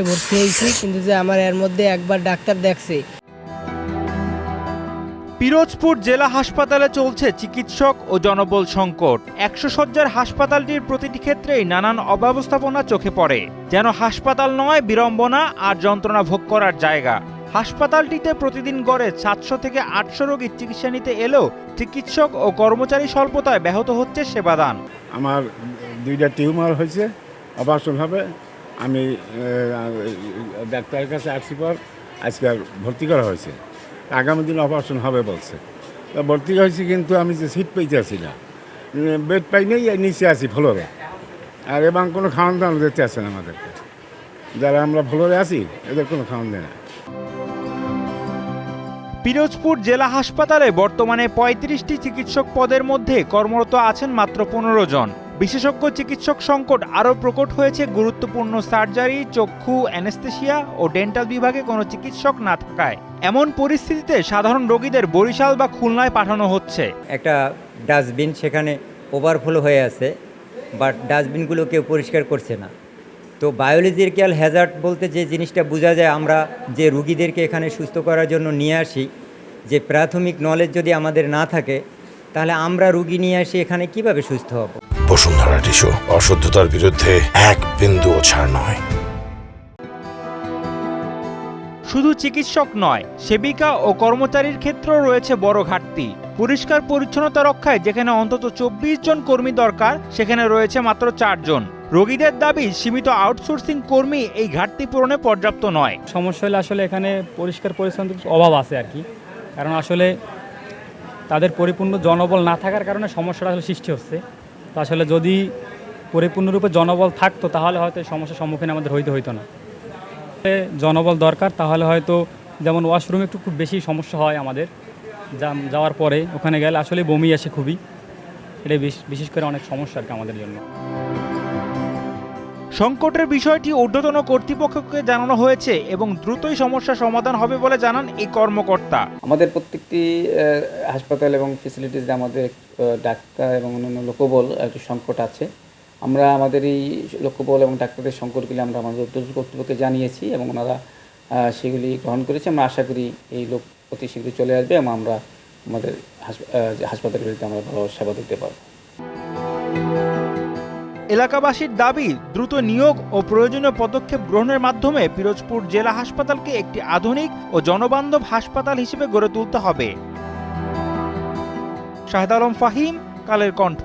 এসে ভর্তি হয়েছি কিন্তু যে আমার এর মধ্যে একবার ডাক্তার দেখছে। পিরোজপুর জেলা হাসপাতালে চলছে চিকিৎসক ও জনবল সংকট। একশো শয্যার হাসপাতালটির প্রতিটি ক্ষেত্রেই নানান অব্যবস্থাপনা চোখে পড়ে। যেন হাসপাতাল নয় বিড়ম্বনা আর যন্ত্রণা ভোগ করার জায়গা। হাসপাতালটিতে প্রতিদিন গড়ে সাতশো থেকে আটশো রোগীর চিকিৎসা নিতে এলেও চিকিৎসক ও কর্মচারী স্বল্পতায় ব্যাহত হচ্ছে সেবাদান। আমার দুইটা টিউমার হয়েছে অপারেশনভাবে। আমি ডাক্তারের কাছে আসছি পর আজকে আর ভর্তি করা হয়েছে। আগামী দিন অপারেশন হবে বলছে। ভর্তি হয়েছি কিন্তু আমি যে সিট আছি না। বেড পাই নেই নিচে আছি ফ্লোরে আর এবং কোনো খাওয়ান দাওয়ান দিতে আসে না আমাদেরকে। যারা আমরা ফ্লোরে আছি, এদের কোনো খাওয়ান দেয় না। পিরোজপুর জেলা হাসপাতালে বর্তমানে পঁয়ত্রিশটি চিকিৎসক পদের মধ্যে কর্মরত আছেন মাত্র পনেরো জন। বিশেষজ্ঞ চিকিৎসক সংকট আরও প্রকট হয়েছে। গুরুত্বপূর্ণ সার্জারি, চক্ষু অ্যানেস্থেশিয়া ও ডেন্টাল বিভাগে কোনো চিকিৎসক না থাকায়। এমন পরিস্থিতিতে সাধারণ রোগীদের বরিশাল বা খুলনায় পাঠানো হচ্ছে। একটা ডাস্টবিন সেখানে ওভারফ্লো হয়ে আছে বাট ডাস্টবিনগুলো কেউ পরিষ্কার করছে না। তো বায়োলজিক্যাল হ্যাজার্ড বলতে যে জিনিসটা বোঝা যায়, আমরা যে রুগীদেরকে এখানে সুস্থ করার জন্য নিয়ে আসি, যে প্রাথমিক নলেজ যদি আমাদের না থাকে, তাহলে আমরা রুগী নিয়ে আসি এখানে কীভাবে সুস্থ হব? বসুন্ধরা টিস্যু। অশুদ্ধতার বিরুদ্ধে এক বিন্দুও ছাড় নয়। শুধু চিকিৎসক নয় সেবিকা ও কর্মচারীর ক্ষেত্রেও রয়েছে বড় ঘাটতি। পরিষ্কার পরিচ্ছন্নতা রক্ষায় যেখানে অন্তত চব্বিশ জন কর্মী দরকার সেখানে রয়েছে মাত্র চারজন রোগীদের দাবি সীমিত আউটসোর্সিং কর্মী এই ঘাটতি পূরণে পর্যাপ্ত নয়। সমস্যা হলে আসলে এখানে পরিষ্কার পরিচ্ছন্নতার অভাব আছে আর কি। কারণ আসলে তাদের পরিপূর্ণ জনবল না থাকার কারণে সমস্যাটা আসলে সৃষ্টি হচ্ছে। তো আসলে যদি পরিপূর্ণরূপে জনবল থাকতো, তাহলে হয়তো এই সমস্যার সম্মুখীন আমাদের হইতে হইতো না। জনবল দরকার, তাহলে হয়তো যেমন ওয়াশরুমে একটু খুব বেশি সমস্যা হয় আমাদের যাওয়ার পরে ওখানে গেলে আসলে বমি আসে খুবই। এটা বিশ- বিশেষ করে অনেক সমস্যা আর কি আমাদের জন্য। সংকটের বিষয়টি ঊর্ধ্বতন কর্তৃপক্ষকে জানানো হয়েছে এবং দ্রুতই সমস্যার সমাধান হবে বলে জানান এই কর্মকর্তা। আমাদের প্রত্যেকটি হাসপাতাল এবং ফেসিলিটিসে আমাদের ডাক্তার এবং অন্যান্য লোকবল একটু সংকট আছে। আমরা আমাদের এই লোকবল এবং ডাক্তারদের সংকটগুলি আমরা আমাদের ঊর্ধ্বতন কর্তৃপক্ষকে জানিয়েছি এবং ওনারা সেগুলি গ্রহণ করেছে। আমরা আশা করি এই লোক অতি শীঘ্রই চলে আসবে এবং আমরা আমাদের হাসপ- হাসপাতালগুলিতে আমরা ভালো সেবা দিতে পারব। এলাকাবাসীর দাবি, দ্রুত নিয়োগ ও প্রয়োজনীয় পদক্ষেপ গ্রহণের মাধ্যমে পিরোজপুর জেলা হাসপাতালকে একটি আধুনিক ও জনবান্ধব হাসপাতাল হিসেবে গড়ে তুলতে হবে। শাহেদ আলম ফাহিম, কালের কণ্ঠ।